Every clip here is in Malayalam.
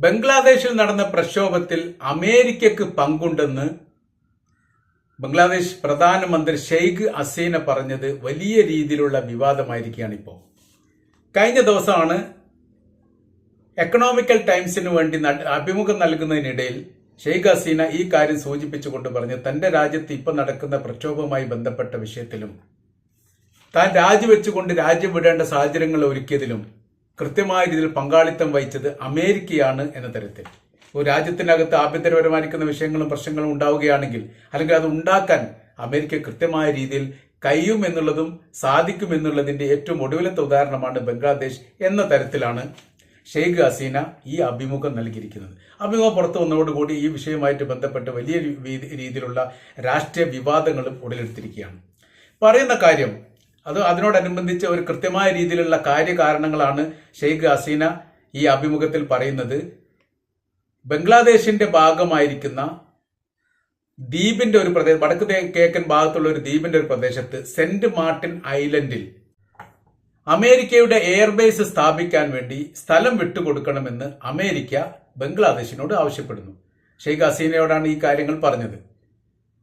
ബംഗ്ലാദേശിൽ നടന്ന പ്രക്ഷോഭത്തിൽ അമേരിക്കക്ക് പങ്കുണ്ടെന്ന് ബംഗ്ലാദേശ് പ്രധാനമന്ത്രി ഷെയ്ഖ് ഹസീന പറഞ്ഞത് വലിയ രീതിയിലുള്ള വിവാദമായിരിക്കുകയാണ് ഇപ്പോൾ കഴിഞ്ഞ ദിവസമാണ് എക്കണോമിക്കൽ ടൈംസിന് വേണ്ടി അഭിമുഖം നൽകുന്നതിനിടയിൽ ഷെയ്ഖ് ഹസീന ഈ കാര്യം സൂചിപ്പിച്ചുകൊണ്ട് പറഞ്ഞു തന്റെ രാജ്യത്ത് ഇപ്പം നടക്കുന്ന പ്രക്ഷോഭവുമായി ബന്ധപ്പെട്ട വിഷയത്തിലും താൻ രാജിവെച്ചുകൊണ്ട് രാജ്യം വിടേണ്ട സാഹചര്യങ്ങൾ ഒരുക്കിയതിലും കൃത്യമായ രീതിയിൽ പങ്കാളിത്തം വഹിച്ചത് അമേരിക്കയാണ് എന്ന തരത്തിൽ. ഒരു രാജ്യത്തിനകത്ത് ആഭ്യന്തരപരമായിരിക്കുന്ന വിഷയങ്ങളും പ്രശ്നങ്ങളും ഉണ്ടാവുകയാണെങ്കിൽ അല്ലെങ്കിൽ അത് ഉണ്ടാക്കാൻ അമേരിക്ക കൃത്യമായ രീതിയിൽ കഴിയും എന്നുള്ളതും സാധിക്കും എന്നുള്ളതിന്റെ ഏറ്റവും ഒടുവിലത്തെ ഉദാഹരണമാണ് ബംഗ്ലാദേശ് എന്ന തരത്തിലാണ് ഷെയ്ഖ് ഹസീന ഈ അഭിമുഖം നൽകിയിരിക്കുന്നത്. അഭിമുഖം പുറത്തു വന്നതോടുകൂടി ഈ വിഷയവുമായിട്ട് ബന്ധപ്പെട്ട് വലിയ രീതിയിലുള്ള രാഷ്ട്രീയ വിവാദങ്ങളും ഉടലെടുത്തിരിക്കുകയാണ്. പറയുന്ന കാര്യം അത് അതിനോടനുബന്ധിച്ച് ഒരു കൃത്യമായ രീതിയിലുള്ള കാര്യകാരണങ്ങളാണ് ഷെയ്ഖ് ഹസീന ഈ അഭിമുഖത്തിൽ പറയുന്നത്. ബംഗ്ലാദേശിന്റെ ഭാഗമായിരിക്കുന്ന ദ്വീപിന്റെ ഒരു പ്രദേശം വടക്ക് കിഴക്കൻ ഭാഗത്തുള്ള ഒരു ദ്വീപിന്റെ ഒരു പ്രദേശത്ത് സെന്റ് മാർട്ടിൻ ഐലൻഡിൽ അമേരിക്കയുടെ എയർബേസ് സ്ഥാപിക്കാൻ വേണ്ടി സ്ഥലം വിട്ടുകൊടുക്കണമെന്ന് അമേരിക്ക ബംഗ്ലാദേശിനോട് ആവശ്യപ്പെടുന്നു. ഷെയ്ഖ് ഹസീനയോടാണ് ഈ കാര്യങ്ങൾ പറഞ്ഞത്.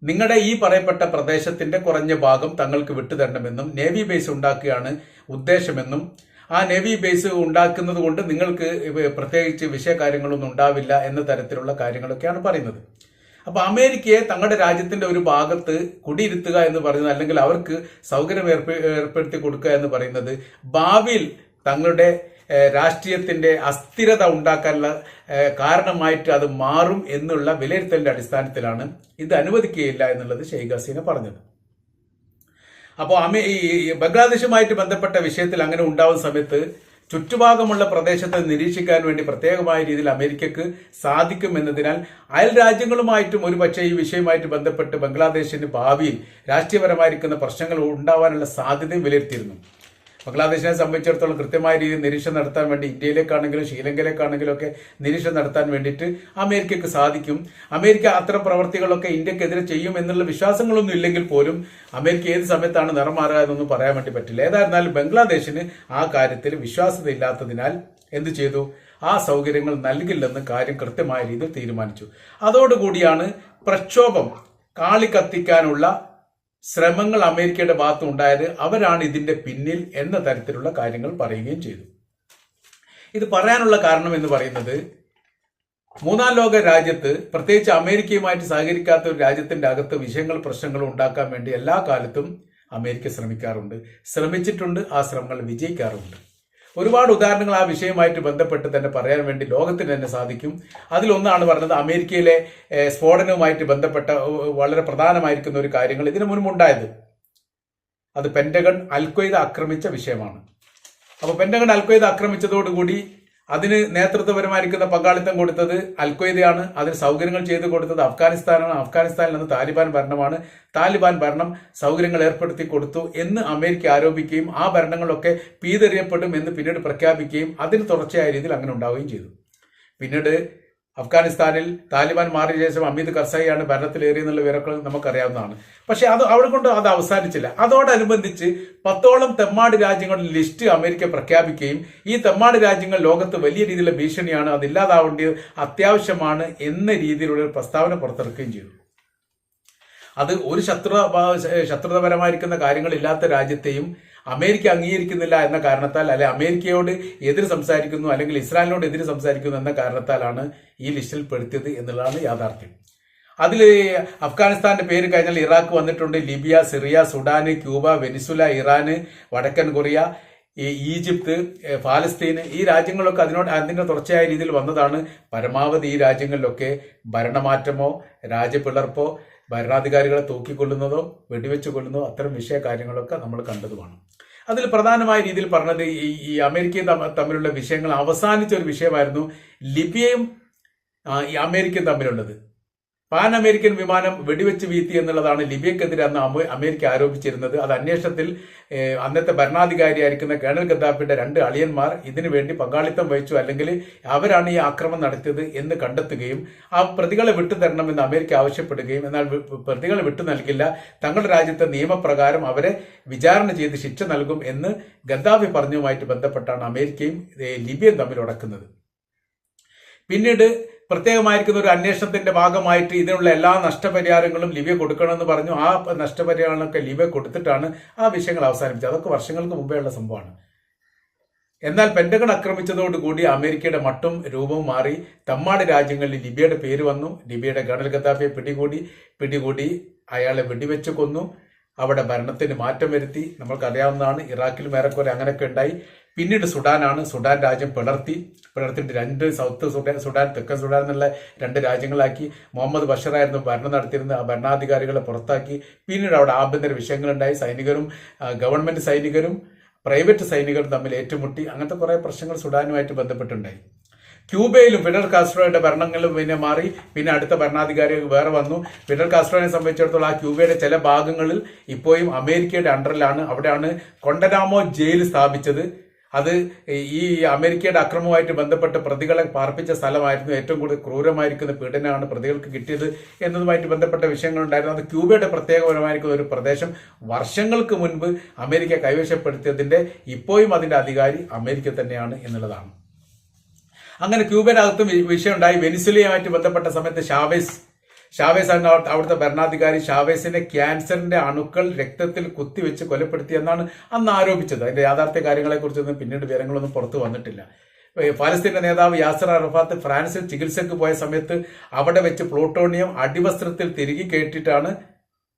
നിങ്ങളുടെ ഈ പറയപ്പെട്ട പ്രദേശത്തിന്റെ കുറഞ്ഞ ഭാഗം തങ്ങൾക്ക് വിട്ടുതരണമെന്നും നേവി ബേസ് ഉണ്ടാക്കുകയാണ് ഉദ്ദേശമെന്നും ആ നേവി ബേസ് ഉണ്ടാക്കുന്നത് കൊണ്ട് നിങ്ങൾക്ക് പ്രത്യേകിച്ച് വിഷയകാര്യങ്ങളൊന്നും ഉണ്ടാവില്ല എന്ന തരത്തിലുള്ള കാര്യങ്ങളൊക്കെയാണ് പറയുന്നത്. അപ്പൊ അമേരിക്കയെ തങ്ങളുടെ രാജ്യത്തിന്റെ ഒരു ഭാഗത്ത് കുടിയിരുത്തുക എന്ന് പറയുന്നത് അല്ലെങ്കിൽ അവർക്ക് സൗകര്യം ഏർപ്പെ- ഏർപ്പെടുത്തി കൊടുക്കുക എന്ന് പറയുന്നത് ഭാവിയിൽ തങ്ങളുടെ രാഷ്ട്രീയത്തിന്റെ അസ്ഥിരത ഉണ്ടാക്കാനുള്ള കാരണമായിട്ട് അത് മാറും എന്നുള്ള വിലയിരുത്തലിന്റെ അടിസ്ഥാനത്തിലാണ് ഇത് അനുവദിക്കുകയില്ല എന്നുള്ളത് ഷെയ്ഖ് ഹസീന പറഞ്ഞത്. അപ്പോൾ അമേ ഈ ബംഗ്ലാദേശുമായിട്ട് ബന്ധപ്പെട്ട വിഷയത്തിൽ അങ്ങനെ ഉണ്ടാവുന്ന സമയത്ത് ചുറ്റുഭാഗമുള്ള പ്രദേശത്തെ നിരീക്ഷിക്കാൻ വേണ്ടി പ്രത്യേകമായ രീതിയിൽ അമേരിക്കക്ക് സാധിക്കും എന്നതിനാൽ അയൽ രാജ്യങ്ങളുമായിട്ടും ഒരുപക്ഷെ ഈ വിഷയവുമായിട്ട് ബന്ധപ്പെട്ട് ബംഗ്ലാദേശിന് ഭാവിയിൽ രാഷ്ട്രീയപരമായിരിക്കുന്ന പ്രശ്നങ്ങൾ ഉണ്ടാവാനുള്ള സാധ്യതയും വിലയിരുത്തിയിരുന്നു. ബംഗ്ലാദേശിനെ സംബന്ധിച്ചിടത്തോളം കൃത്യമായ രീതിയിൽ നിരീക്ഷണം നടത്താൻ വേണ്ടി ഇന്ത്യയിലേക്കാണെങ്കിലും ശ്രീലങ്കയിലേക്കാണെങ്കിലും ഒക്കെ നിരീക്ഷണം നടത്താൻ വേണ്ടിയിട്ട് അമേരിക്കക്ക് സാധിക്കും. അമേരിക്ക അത്തരം പ്രവർത്തികളൊക്കെ ഇന്ത്യക്കെതിരെ ചെയ്യും എന്നുള്ള വിശ്വാസങ്ങളൊന്നും ഇല്ലെങ്കിൽ പോലും അമേരിക്ക ഏത് സമയത്താണ് നിറം മാറുക എന്നൊന്നും പറയാൻ വേണ്ടി പറ്റില്ല. ഏതായിരുന്നാലും ബംഗ്ലാദേശിന് ആ കാര്യത്തിൽ വിശ്വാസ്യത ഇല്ലാത്തതിനാൽ എന്ത് ചെയ്തു? ആ സൗകര്യങ്ങൾ നൽകില്ലെന്ന് കാര്യം കൃത്യമായ രീതിയിൽ തീരുമാനിച്ചു. അതോടുകൂടിയാണ് പ്രക്ഷോഭം കാളിക്കത്തിക്കാനുള്ള ശ്രമങ്ങൾ അമേരിക്കയുടെ ഭാഗത്ത് ഉണ്ടായത് അവരാണ് ഇതിന്റെ പിന്നിൽ എന്ന തരത്തിലുള്ള കാര്യങ്ങൾ പറയുകയും ചെയ്തു. ഇത് പറയാനുള്ള കാരണം എന്ന് പറയുന്നത് മൂന്നാം ലോക രാജ്യത്ത് പ്രത്യേകിച്ച് അമേരിക്കയുമായിട്ട് സഹകരിക്കാത്ത ഒരു രാജ്യത്തിന്റെ അകത്ത് വിഷയങ്ങൾ പ്രശ്നങ്ങൾ ഉണ്ടാക്കാൻ വേണ്ടി എല്ലാ കാലത്തും അമേരിക്ക ശ്രമിക്കാറുണ്ട്. ശ്രമിച്ചിട്ടുണ്ട് ആ ശ്രമങ്ങൾ വിജയിക്കാറുണ്ട്. ഒരുപാട് ഉദാഹരണങ്ങൾ ആ വിഷയവുമായിട്ട് ബന്ധപ്പെട്ട് തന്നെ പറയാൻ വേണ്ടി ലോകത്തിന് തന്നെ സാധിക്കും. അതിലൊന്നാണ് പറഞ്ഞത് അമേരിക്കയിലെ സ്ഫോടനവുമായിട്ട് ബന്ധപ്പെട്ട വളരെ പ്രധാനമായിരിക്കുന്ന ഒരു കാര്യങ്ങൾ ഇതിനു മുൻപുണ്ടായത്. അത് പെന്റഗൺ അൽക്വയ്ദ ആക്രമിച്ച വിഷയമാണ്. അപ്പോൾ പെന്റഗൺ അൽക്വയ്ദ ആക്രമിച്ചതോടുകൂടി അതിന് നേതൃത്വപരമായിരിക്കുന്ന പങ്കാളിത്തം കൊടുത്തത് അൽക്വയ്ദയാണ് അതിന് സൗകര്യങ്ങൾ ചെയ്തു കൊടുത്തത് അഫ്ഗാനിസ്ഥാനാണ്. അഫ്ഗാനിസ്ഥാനിൽ നിന്ന് താലിബാൻ ഭരണമാണ്. താലിബാൻ ഭരണം സൗകര്യങ്ങൾ ഏർപ്പെടുത്തി കൊടുത്തു എന്ന് അമേരിക്ക ആരോപിക്കുകയും ആ ഭരണങ്ങളൊക്കെ പീതെറിയപ്പെടും എന്ന് പിന്നീട് പ്രഖ്യാപിക്കുകയും അതിന് തുടർച്ചയായ രീതിയിൽ അങ്ങനെ ഉണ്ടാവുകയും ചെയ്തു. പിന്നീട് അഫ്ഗാനിസ്ഥാനിൽ താലിബാൻ മാറിയ ശേഷം അമീദ് കർസായിയാണ് ഭരണത്തിലേറിയെന്നുള്ള വിവരങ്ങൾ നമുക്കറിയാവുന്നതാണ്. പക്ഷെ അത് അവിടെ കൊണ്ട് അത് അവസാനിച്ചില്ല. അതോടനുബന്ധിച്ച് പത്തോളം തെമ്മാട് രാജ്യങ്ങളുടെ ലിസ്റ്റ് അമേരിക്ക പ്രഖ്യാപിക്കുകയും ഈ തെമ്മാട് രാജ്യങ്ങൾ ലോകത്ത് വലിയ രീതിയിലുള്ള ഭീഷണിയാണ് അതില്ലാതാവേണ്ടത് അത്യാവശ്യമാണ് എന്ന രീതിയിലുള്ള പ്രസ്താവന പുറത്തിറക്കുകയും ചെയ്തു. അത് ഒരു ശത്രു ശത്രുതപരമായിരിക്കുന്ന കാര്യങ്ങളില്ലാത്ത രാജ്യത്തെയും അമേരിക്ക അംഗീകരിക്കുന്നില്ല എന്ന കാരണത്താൽ അല്ലെ അമേരിക്കയോട് എതിര് സംസാരിക്കുന്നു അല്ലെങ്കിൽ ഇസ്രായേലിനോട് എതിര് സംസാരിക്കുന്നു എന്ന കാരണത്താലാണ് ഈ ലിസ്റ്റിൽ പെടുത്തിയത് എന്നുള്ളതാണ് യാഥാർത്ഥ്യം. അതിൽ അഫ്ഗാനിസ്ഥാന്റെ പേര് കഴിഞ്ഞാൽ ഇറാഖ് വന്നിട്ടുണ്ട്. Libya Syria Sudan Cuba Venezuela Iran വടക്കൻ കൊറിയ ഈജിപ്ത് ഫാലസ്തീൻ ഈ രാജ്യങ്ങളൊക്കെ അതിനോട് അതിന്റെ തുടർച്ചയായ രീതിയിൽ വന്നതാണ്. പരമാവധി ഈ രാജ്യങ്ങളിലൊക്കെ ഭരണമാറ്റമോ രാജ്യപിളർപ്പോ ഭരണാധികാരികളെ തൂക്കിക്കൊള്ളുന്നതോ വെടിവെച്ച് കൊല്ലുന്നതോ അത്തരം വിഷയ കാര്യങ്ങളൊക്കെ നമ്മൾ കണ്ടതുമാണ്. അതിൽ പ്രധാനമായ രീതിയിൽ പറഞ്ഞത് ഈ അമേരിക്കയും തമ്മിലുള്ള വിഷയങ്ങൾ അവസാനിച്ച ഒരു വിഷയമായിരുന്നു ലിബിയയും അമേരിക്കയും തമ്മിലുള്ളത്. പാൻ അമേരിക്കൻ വിമാനം വെടിവെച്ച് വീഴ്ത്തി എന്നുള്ളതാണ് ലിബിയക്കെതിരെ അന്ന് അമേരിക്ക ആരോപിച്ചിരുന്നത്. അത് അന്വേഷണത്തിൽ അന്നത്തെ ഭരണാധികാരിയായിരിക്കുന്ന കേണൽ ഗദ്ദാഫിയുടെ രണ്ട് അളിയന്മാർ ഇതിനു വേണ്ടി പങ്കാളിത്തം വഹിച്ചു. അല്ലെങ്കിൽ അവരാണ് ഈ ആക്രമണം നടത്തിയത് എന്ന് കണ്ടെത്തുകയും ആ പ്രതികളെ വിട്ടുതരണമെന്ന് അമേരിക്ക ആവശ്യപ്പെടുകയും എന്നാൽ പ്രതികളെ വിട്ടു നൽകില്ല. തങ്ങളുടെ രാജ്യത്തെ നിയമപ്രകാരം അവരെ വിചാരണ ചെയ്ത് ശിക്ഷ നൽകും എന്ന് ഗദ്ദാഫി പറഞ്ഞതുമായിട്ട് ബന്ധപ്പെട്ടാണ് അമേരിക്കയും ഏഹ്, ലിബിയയും തമ്മിൽ ഉടക്കുന്നത്. പിന്നീട് പ്രത്യേകമായിരിക്കുന്ന ഒരു അന്വേഷണത്തിന്റെ ഭാഗമായിട്ട് ഇതിനുള്ള എല്ലാ നഷ്ടപരിഹാരങ്ങളും ലിബിയ കൊടുക്കണമെന്ന് പറഞ്ഞു. ആ നഷ്ടപരിഹാരങ്ങളൊക്കെ ലിബിയ കൊടുത്തിട്ടാണ് ആ വിഷയങ്ങൾ അവസാനിപ്പിച്ചത്. അതൊക്കെ വർഷങ്ങൾക്ക് മുമ്പേ ഉള്ള സംഭവമാണ്. എന്നാൽ പെന്റഗൺ ആക്രമിച്ചതോടുകൂടി അമേരിക്കയുടെ മട്ടും രൂപവും മാറി. തമ്മാട് രാജ്യങ്ങളിൽ ലിബിയയുടെ പേര് വന്നു. ലിബിയയുടെ ഗണൽ ഗദ്ദാഫിയെ പിടികൂടി പിടികൂടി അയാളെ വെടിവെച്ച് കൊന്നു. അവിടെ ഭരണത്തിന് മാറ്റം വരുത്തി. നമ്മൾക്കറിയാവുന്നതാണ് ഇറാഖിലും ഏറെക്കുറെ അങ്ങനെയൊക്കെ ഉണ്ടായി. പിന്നീട് സുഡാനാണ് സുഡാൻ രാജ്യം പിളർത്തി പിളർത്തിയിട്ട് രണ്ട് സൗത്ത് സുഡാൻ സുഡാൻ തെക്കൻ സുഡാൻ എന്നുള്ള രണ്ട് രാജ്യങ്ങളാക്കി. മുഹമ്മദ് ബഷറായിരുന്നു ഭരണം നടത്തിയിരുന്ന ഭരണാധികാരികളെ പുറത്താക്കി. പിന്നീട് അവിടെ ആഭ്യന്തര വിഷയങ്ങളുണ്ടായി. സൈനികരും ഗവൺമെന്റ് സൈനികരും പ്രൈവറ്റ് സൈനികരും തമ്മിൽ ഏറ്റുമുട്ടി. അങ്ങനത്തെ കുറെ പ്രശ്നങ്ങൾ സുഡാനുമായിട്ട് ബന്ധപ്പെട്ടുണ്ടായി. ക്യൂബയിലും ഫിഡൽ കാസ്ട്രോയുടെ ഭരണങ്ങളും പിന്നെ മാറി. പിന്നെ അടുത്ത ഭരണാധികാരി വേറെ വന്നു. ഫിഡൽ കാസ്ട്രോനെ സംബന്ധിച്ചിടത്തോളം ആ ക്യൂബയുടെ ചില ഭാഗങ്ങളിൽ ഇപ്പോഴും അമേരിക്കയുടെ അണ്ടറിലാണ്. അവിടെയാണ് കൊണ്ടനാമോ ജയിൽ സ്ഥാപിച്ചത്. അത് ഈ അമേരിക്കയുടെ അക്രമവുമായിട്ട് ബന്ധപ്പെട്ട് പ്രതികളെ പാർപ്പിച്ച സ്ഥലമായിരുന്നു ഏറ്റവും കൂടുതൽ ക്രൂരമായിരിക്കുന്ന പീഡനമാണ് പ്രതികൾക്ക് കിട്ടിയത് എന്നതുമായിട്ട് ബന്ധപ്പെട്ട വിഷയങ്ങളുണ്ടായിരുന്നു. അത് ക്യൂബയുടെ പ്രത്യേകപരമായിരിക്കുന്ന ഒരു പ്രദേശം. വർഷങ്ങൾക്ക് മുൻപ് അമേരിക്ക കൈവശപ്പെടുത്തിയതിന്റെ ഇപ്പോഴും അതിന്റെ അധികാരി അമേരിക്ക തന്നെയാണ് എന്നുള്ളതാണ്. അങ്ങനെ ക്യൂബയുടെ അകത്തും വിഷയമുണ്ടായി. വെനിസുലയുമായിട്ട് ബന്ധപ്പെട്ട സമയത്ത് ഷാവേസ് ഷാവേസ് അവിടുത്തെ ഭരണാധികാരി ഷാവേസിനെ ക്യാൻസറിന്റെ അണുക്കൾ രക്തത്തിൽ കുത്തിവെച്ച് കൊലപ്പെടുത്തിയെന്നാണ് അന്ന് ആരോപിച്ചത്. അതിന്റെ യാഥാർത്ഥ്യ കാര്യങ്ങളെക്കുറിച്ചൊന്നും പിന്നീട് വിവരങ്ങളൊന്നും പുറത്തു വന്നിട്ടില്ല. ഫലസ്തീന്റെ നേതാവ് യാസർ അറഫാത്ത് ഫ്രാൻസിൽ ചികിത്സയ്ക്ക് പോയ സമയത്ത് അവിടെ വെച്ച് പ്ലൂട്ടോണിയം അടിവസ്ത്രത്തിൽ തിരികെ കേട്ടിട്ടാണ്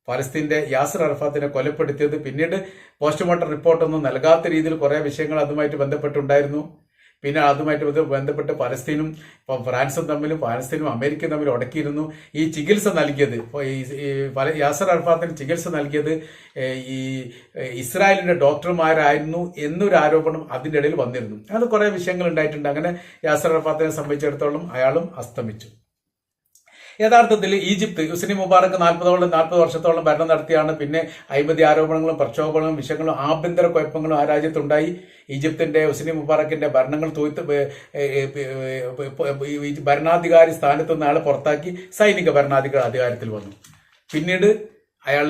ഫലസ്തീന്റെ യാസർ അറഫാത്തിനെ കൊലപ്പെടുത്തിയത്. പിന്നീട് പോസ്റ്റ്മോർട്ടം റിപ്പോർട്ടൊന്നും നൽകാത്ത രീതിയിൽ കുറെ വിഷയങ്ങൾ അതുമായിട്ട് ബന്ധപ്പെട്ടുണ്ടായിരുന്നു. പിന്നെ അതുമായിട്ട് ബന്ധ- ബന്ധപ്പെട്ട് പലസ്തീനും ഇപ്പം ഫ്രാൻസും തമ്മിലും പാലസ്തീനും അമേരിക്കയും തമ്മിൽ ഉടക്കിയിരുന്നു ഈ ചികിത്സ നൽകിയത് ഇപ്പോൾ ഈ പല- യാസർ അർഫാത്തിന് ചികിത്സ നൽകിയത് ഈ ഇസ്രായേലിന്റെ ഡോക്ടർമാരായിരുന്നു എന്നൊരു ആരോപണം അതിന്റെ ഇടയിൽ വന്നിരുന്നു. അത് കുറേ വിഷയങ്ങൾ ഉണ്ടായിട്ടുണ്ട്. അങ്ങനെ യാസർ അർഫാത്തിനെ സംബന്ധിച്ചിടത്തോളം അയാളും അസ്തമിച്ചു. യഥാർത്ഥത്തിൽ ഈജിപ്ത് ഹുസ്നി മുബാറക്ക് നാൽപ്പതോളം നാൽപ്പത് വർഷത്തോളം ഭരണം നടത്തിയാണ്. പിന്നെ അഴിമതി ആരോപണങ്ങളും പ്രക്ഷോഭങ്ങളും വിഷയങ്ങളും ആഭ്യന്തര കുഴപ്പങ്ങളും ആ രാജ്യത്തുണ്ടായി. ഈജിപ്തിന്റെ ഹുസ്നി മുബാറക്കിന്റെ ഭരണങ്ങൾ ഈ ഭരണാധികാരി സ്ഥാനത്ത് നിന്ന് അയാളെ പുറത്താക്കി. സൈനിക ഭരണാധികാരി അധികാരത്തിൽ വന്നു. പിന്നീട് അയാൾ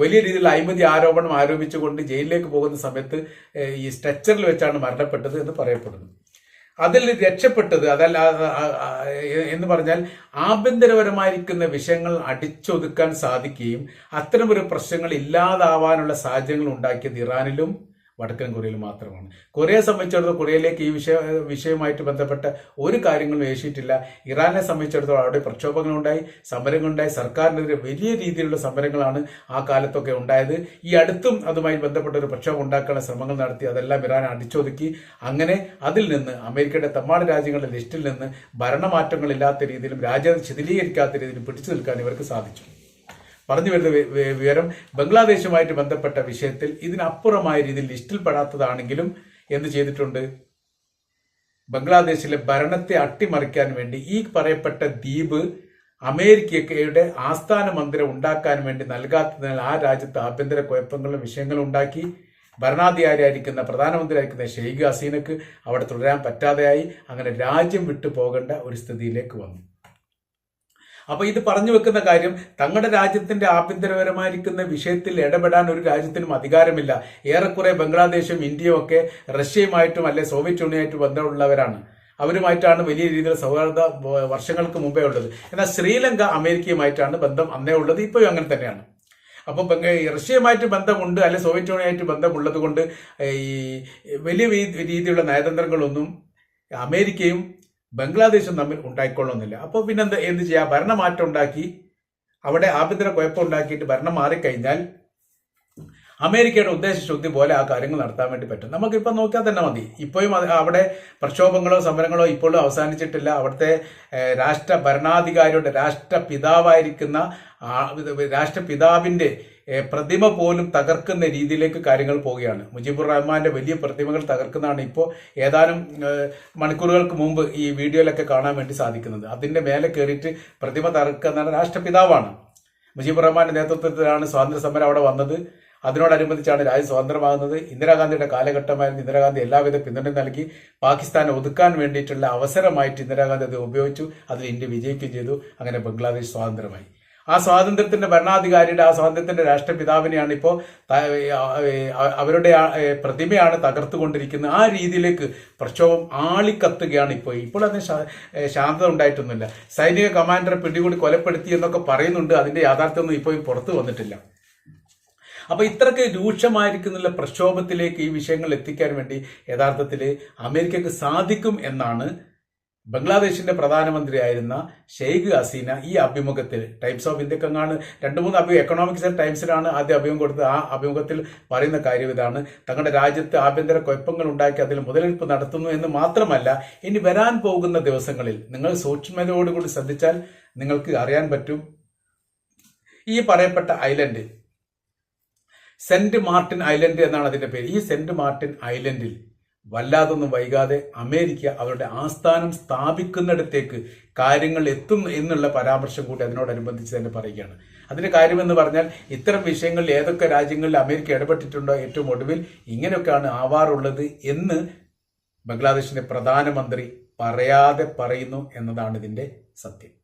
വലിയ രീതിയിൽ അഴിമതി ആരോപണം ആരോപിച്ചുകൊണ്ട് ജയിലിലേക്ക് പോകുന്ന സമയത്ത് ഈ സ്ട്രെച്ചറിൽ വെച്ചാണ് മരണപ്പെട്ടത് എന്ന് പറയപ്പെടുന്നു. അതിൽ രക്ഷപ്പെട്ടത് അതല്ല എന്ന് പറഞ്ഞാൽ ആഭ്യന്തരപരമായിരിക്കുന്ന വിഷയങ്ങൾ അടിച്ചൊതുക്കാൻ സാധിക്കുകയും അത്തരമൊരു പ്രശ്നങ്ങൾ ഇല്ലാതാവാനുള്ള സാഹചര്യങ്ങൾ ഉണ്ടാക്കിയത് ഇറാനിലും വടക്കൻ കൊറിയയിൽ മാത്രമാണ്. കൊറിയയെ സംബന്ധിച്ചിടത്തോളം കൊറിയയിലേക്ക് ഈ വിഷയ വിഷയവുമായിട്ട് ബന്ധപ്പെട്ട ഒരു കാര്യങ്ങളും ഏശിയിട്ടില്ല ഇറാനെ സംബന്ധിച്ചിടത്തോളം അവിടെ പ്രക്ഷോഭങ്ങളുണ്ടായി സമരങ്ങളുണ്ടായി. സർക്കാരിനെതിരെ വലിയ രീതിയിലുള്ള സമരങ്ങളാണ് ആ കാലത്തൊക്കെ ഉണ്ടായത്. ഈ അടുത്തും അതുമായി ബന്ധപ്പെട്ട ഒരു പ്രക്ഷോഭം ഉണ്ടാക്കാനുള്ള ശ്രമങ്ങൾ നടത്തി അതെല്ലാം ഇറാൻ അടിച്ചൊതുക്കി. അങ്ങനെ അതിൽ നിന്ന് അമേരിക്കയുടെ തമ്മാട് രാജ്യങ്ങളുടെ ലിസ്റ്റിൽ നിന്ന് ഭരണമാറ്റങ്ങളില്ലാത്ത രീതിയിലും രാജ്യം ശിഥിലീകരിക്കാത്ത രീതിയിലും പിടിച്ചു നിൽക്കാൻ ഇവർക്ക് സാധിച്ചു. പറഞ്ഞു വരുന്ന വിവരം ബംഗ്ലാദേശുമായിട്ട് ബന്ധപ്പെട്ട വിഷയത്തിൽ ഇതിനപ്പുറമായ രീതിയിൽ ലിസ്റ്റിൽ പെടാത്തതാണെങ്കിലും എന്ത് ചെയ്തിട്ടുണ്ട്? ബംഗ്ലാദേശിലെ ഭരണത്തെ അട്ടിമറിക്കാൻ വേണ്ടി ഈ പറയപ്പെട്ട ദ്വീപ് അമേരിക്കയുടെ ആസ്ഥാന മന്ദിരം ഉണ്ടാക്കാൻ വേണ്ടി നൽകാത്തതിനാൽ ആ രാജ്യത്ത് ആഭ്യന്തര കുഴപ്പങ്ങളും വിഷയങ്ങളും ഉണ്ടാക്കി. ഭരണാധികാരിയായിരിക്കുന്ന പ്രധാനമന്ത്രിയായിരിക്കുന്ന ഷെയ്ഖ് ഹസീനക്ക് അവിടെ തുടരാൻ പറ്റാതെയായി. അങ്ങനെ രാജ്യം വിട്ടു പോകേണ്ട ഒരു സ്ഥിതിയിലേക്ക് വന്നു. അപ്പൊ ഇത് പറഞ്ഞു വെക്കുന്ന കാര്യം തങ്ങളുടെ രാജ്യത്തിന്റെ ആഭ്യന്തരപരമായിരിക്കുന്ന വിഷയത്തിൽ ഇടപെടാൻ ഒരു രാജ്യത്തിനും അധികാരമില്ല. ഏറെക്കുറെ ബംഗ്ലാദേശും ഇന്ത്യയും ഒക്കെ റഷ്യയുമായിട്ടും അല്ലെ സോവിയറ്റ് യൂണിയനായിട്ടും ബന്ധമുള്ളവരാണ്. അവരുമായിട്ടാണ് വലിയ രീതിയിൽ സൗഹാർദ്ദ വർഷങ്ങൾക്ക് മുമ്പേ ഉള്ളത്. എന്നാൽ ശ്രീലങ്ക അമേരിക്കയുമായിട്ടാണ് ബന്ധം അന്നേ ഉള്ളത് ഇപ്പോഴും അങ്ങനെ തന്നെയാണ്. അപ്പോൾ റഷ്യയുമായിട്ട് ബന്ധമുണ്ട് അല്ലെ സോവിയറ്റ് യൂണിയനായിട്ട് ബന്ധമുള്ളത് കൊണ്ട് ഈ വലിയ രീതിയിലുള്ള നയതന്ത്രങ്ങളൊന്നും അമേരിക്കയും ബംഗ്ലാദേശും തമ്മിൽ ഉണ്ടായിക്കൊള്ളുന്നില്ല. അപ്പോൾ പിന്നെ എന്ത് എന്ത് ചെയ്യാം? ഭരണമാറ്റം ഉണ്ടാക്കി അവിടെ ആഭ്യന്തര കുഴപ്പം ഉണ്ടാക്കിയിട്ട് ഭരണം മാറിക്കഴിഞ്ഞാൽ അമേരിക്കയുടെ ഉദ്ദേശശുദ്ധി പോലെ ആ കാര്യങ്ങൾ നടത്താൻ വേണ്ടി പറ്റും. നമുക്കിപ്പോൾ നോക്കിയാൽ തന്നെ മതി. ഇപ്പോഴും അവിടെ പ്രക്ഷോഭങ്ങളോ സമരങ്ങളോ ഇപ്പോഴും അവസാനിച്ചിട്ടില്ല. അവിടുത്തെ രാഷ്ട്ര ഭരണാധികാരിയുടെ രാഷ്ട്രപിതാവായിരിക്കുന്ന രാഷ്ട്രപിതാവിന്റെ പ്രതിമ പോലും തകർക്കുന്ന രീതിയിലേക്ക് കാര്യങ്ങൾ പോവുകയാണ്. മുജീബുർ റഹ്മാന്റെ വലിയ പ്രതിമകൾ തകർക്കുന്നതാണ് ഇപ്പോൾ ഏതാനും മണിക്കൂറുകൾക്ക് മുമ്പ് ഈ വീഡിയോയിലൊക്കെ കാണാൻ വേണ്ടി സാധിക്കുന്നത്. അതിന്റെ മേലെ കയറിയിട്ട് പ്രതിമ തകർക്കുന്ന രാഷ്ട്രപിതാവാണ്. മുജീബുർ റഹ്മാന്റെ നേതൃത്വത്തിലാണ് സ്വാതന്ത്ര്യ സമരം അവിടെ വന്നത്. അതിനോടനുബന്ധിച്ചാണ് രാജ്യം സ്വതന്ത്രമാകുന്നത്. ഇന്ദിരാഗാന്ധിയുടെ കാലഘട്ടമായിരുന്നു ഇന്ദിരാഗാന്ധി എല്ലാവിധ പിന്തുണയും നൽകി പാകിസ്ഥാനെ ഒതുക്കാൻ വേണ്ടിയിട്ടുള്ള അവസരമായിട്ട് ഇന്ദിരാഗാന്ധി അത് ഉപയോഗിച്ചു. അതിൽ ഇന്ത്യ വിജയിക്കുകയും ചെയ്തു. അങ്ങനെ ബംഗ്ലാദേശ് സ്വാതന്ത്ര്യമായി. ആ സ്വാതന്ത്ര്യത്തിന്റെ ഭരണാധികാരിയുടെ ആ സ്വാതന്ത്ര്യത്തിന്റെ രാഷ്ട്രപിതാവിനെയാണ് ഇപ്പോൾ അവരുടെ പ്രതിമയാണ് തകർത്തുകൊണ്ടിരിക്കുന്നത്. ആ രീതിയിലേക്ക് പ്രക്ഷോഭം ആളിക്കത്തുകയാണ് ഇപ്പോൾ ഇപ്പോൾ അതിന് ശാന്തത ഉണ്ടായിട്ടൊന്നുമില്ല. സൈനിക കമാൻഡറെ പിടികൂടി കൊലപ്പെടുത്തി എന്നൊക്കെ പറയുന്നുണ്ട്. അതിന്റെ യാഥാർത്ഥ്യമൊന്നും ഇപ്പോൾ പുറത്തു വന്നിട്ടില്ല. അപ്പൊ ഇത്രയ്ക്ക് രൂക്ഷമായിരിക്കുന്നുള്ള പ്രക്ഷോഭത്തിലേക്ക് ഈ വിഷയങ്ങൾ എത്തിക്കാൻ വേണ്ടി യഥാർത്ഥത്തിൽ അമേരിക്കക്ക് സാധിക്കും എന്നാണ് ബംഗ്ലാദേശിന്റെ പ്രധാനമന്ത്രിയായിരുന്ന ഷെയ്ഖ് ഹസീന ഈ അഭിമുഖത്തിൽ ടൈംസ് ഓഫ് ഇന്ത്യക്കങ്ങാണ്? രണ്ട് മൂന്ന് അഭി എക്കണോമിക്സ് ടൈംസിലാണ് ആദ്യ അഭിമുഖം കൊടുത്തത്. ആ അഭിമുഖത്തിൽ പറയുന്ന കാര്യം ഇതാണ്. തങ്ങളുടെ രാജ്യത്ത് ആഭ്യന്തര കുഴപ്പങ്ങൾ ഉണ്ടാക്കി അതിൽ മുതലെടുപ്പ് നടത്തുന്നു എന്ന് മാത്രമല്ല ഇനി വരാൻ പോകുന്ന ദിവസങ്ങളിൽ നിങ്ങൾ സൂക്ഷ്മതയോടുകൂടി ശ്രദ്ധിച്ചാൽ നിങ്ങൾക്ക് അറിയാൻ പറ്റും. ഈ പറയപ്പെട്ട ഐലൻഡ് സെന്റ് മാർട്ടിൻ ഐലൻഡ് എന്നാണ് അതിന്റെ പേര്. ഈ സെന്റ് മാർട്ടിൻ ഐലൻഡിൽ വല്ലാതൊന്നും വൈകാതെ അമേരിക്ക അവരുടെ ആസ്ഥാനം സ്ഥാപിക്കുന്നിടത്തേക്ക് കാര്യങ്ങൾ എത്തും എന്നുള്ള പരാമർശം കൂടി അതിനോടനുബന്ധിച്ച് തന്നെ പറയുകയാണ്. അതിന്റെ കാര്യമെന്ന് പറഞ്ഞാൽ ഇത്തരം വിഷയങ്ങളിൽ ഏതൊക്കെ രാജ്യങ്ങളിൽ അമേരിക്ക ഇടപെട്ടിട്ടുണ്ടോ ഏറ്റവും ഒടുവിൽ ഇങ്ങനെയൊക്കെയാണ് ആവാറുള്ളത് എന്ന് ബംഗ്ലാദേശിന്റെ പ്രധാനമന്ത്രി പറയാതെ പറയുന്നു എന്നതാണ് ഇതിന്റെ സത്യം.